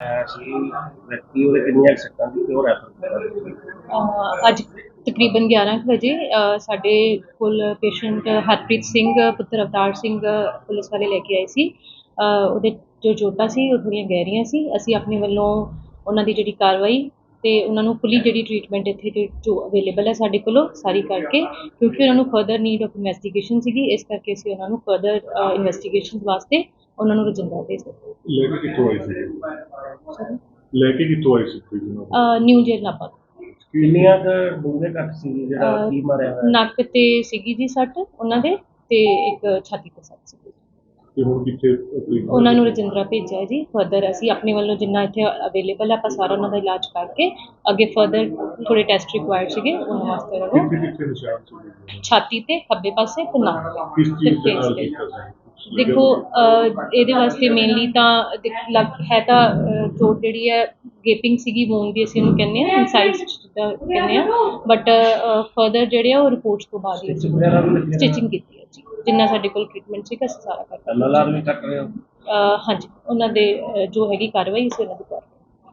ਸੀ ਵਿਅਕਤੀ ਉਹਦੇ ਕਿੰਨੀਆਂ ਕੁ ਸੱਟਾਂ ਸੀ ਤੇ ਉਹ ਰੈਫਰ ਕੀਤਾ ਅਹ ਅੱਜ ਤਕਰੀਬਨ 11 ਕੁ ਵਜੇ ਅਹ ਸਾਡੇ ਕੋਲ ਪੇਸ਼ੈਂਟ ਹਰਪ੍ਰੀਤ ਸਿੰਘ ਪੁੱਤਰ ਅਵਤਾਰ ਸਿੰਘ ਪੁਲਿਸ ਵਾਲੇ ਲੈ ਕੇ ਆਏ ਸੀ। ਅਹ ਉਹਦੇ ਜੋ ਚੋਟਾਂ ਸੀ ਉਹ ਥੋੜ੍ਹੀਆਂ ਗਹਿਰੀਆਂ ਸੀ। ਅਸੀਂ ਆਪਣੇ ਵੱਲੋਂ ਉਹਨਾਂ ਦੀ ਜਿਹੜੀ ਕਾਰਵਾਈ ਤੇ ਉਹਨਾਂ ਨੂੰ ਫੁੱਲੀ ਜਿਹੜੀ ਟ੍ਰੀਟਮੈਂਟ ਇੱਥੇ ਜੋ- ਜੋ ਅਵੇਲੇਬਲ ਹੈ ਸਾਡੇ ਕੋਲੋਂ ਸਾਰੀ ਕਰਕੇ ਕਿਉਂਕਿ ਉਹਨਾਂ ਨੂੰ ਫਰਦਰ ਨੀਡ ਆਫ ਇਨਵੈਸਟੀਗੇਸ਼ਨ ਸੀਗੀ ਇਸ ਕਰਕੇ ਅਸੀਂ ਉਹਨਾਂ ਨੂੰ ਫਰਦਰ ਇਨਵੈਸਟੀਗੇਸ਼ਨ ਵਾਸਤੇ ਉਹਨਾਂ ਨੂੰ ਰਜਿੰਦਰਾ ਭੇਜ ਦਿੱਤਾ। ਲੈ ਕੇ ਕਿੱਥੋਂ ਆਈ ਸੀ ਲੈ ਕੇ ਕਿੱਥੋਂ ਆਈ ਸੀ ਅਹ ਨਿਊ ਜੇਲ ਨਾਪਾ ਕਿੰਨੀਆਂ ਕੁ ਡੂੰਘੇ ਕੱਟ ਸੀ ਜਿਹੜਾ ਕੀ ਮਾਰਿਆ ਹੋਇਆ? ਨੱਕ ਤੇ ਸੀਗੀ ਜੀ ਸੱਟ ਉਹਨਾਂ ਦੇ ਤੇ ਇੱਕ ਛਾਤੀ ਤੇ ਸੱਟ ਸੀਗੀ। ਤੇ ਹੁਣ ਕਿੱਥੇ ਉਹਨਾਂ ਨੂੰ ਰਜਿੰਦਰਾ ਭੇਜਿਆ ਜੀ। ਫਰਦਰ ਅਸੀਂ ਆਪਣੇ ਵੱਲੋਂ ਜਿੰਨਾ ਇੱਥੇ ਅਵੇਲੇਬਲ ਆਪਾਂ ਸਾਰਾ ਉਹਨਾਂ ਦਾ ਇਲਾਜ ਕਰਕੇ ਅੱਗੇ ਫਰਦਰ ਥੋੜੇ ਟੈਸਟ ਰਿਕੁਆਇਰਡ ਸੀਗੇ ਉਹਨਾਂ ਵਾਸਤੇ ਉਹਨਾਂ ਨੂੰ ਕਿੱਥੇ ਕਿੱਥੇ ਨਿਸ਼ਾਨ ਸੀ ਛਾਤੀ ਤੇ ਖੱਬੇ ਪਾਸੇ ਤੇ ਨੱਕ। ਕਿਸ ਤੇ ਚੀਜ਼ ਦੇ ਨਾਲ। ਕੀਤਾ ਸੀ? ਦੇਖੋ ਇਹਦੇ ਵਾਸਤੇ ਮੇਨਲੀ ਤਾਂ ਲੱਗ ਹੈ ਤਾਂ ਚੋਟ ਜਿਹੜੀ ਹੈ ਗੇਪਿੰਗ ਸੀਗੀ ਵੂਨ ਦੀ ਅਸੀਂ ਉਹਨੂੰ ਕਹਿੰਦੇ ਆ ਇਨਸਾਈਡ ਜਿੱਦਾਂ ਕਹਿੰਦੇ ਆ ਬਟ ਫਰਦਰ ਜਿਹੜੇ ਆ ਉਹ ਰਿਪੋਰਟਸ ਤੋਂ ਬਾਅਦ ਹੀ ਹੈ? ਸਟਿਚਿੰਗ ਕੀਤੀ ਹੈ ਜੀ। ਜਿੰਨਾ ਸਾਡੇ ਕੋਲ ਟ੍ਰੀਟਮੈਂਟ ਸੀਗਾ ਅਸੀਂ ਸਾਰਾ ਕਰਤਾ ਐਮਐਲਆਰ ਵੀ ਕੱਟ ਰਹੇ ਹੋ? ਅਹ, ਹਾਂਜੀ ਉਹਨਾਂ ਦੇ ਜੋ ਹੈਗੀ ਕਾਰਵਾਈ ਅਸੀਂ ਉਹਨਾਂ ਦੀ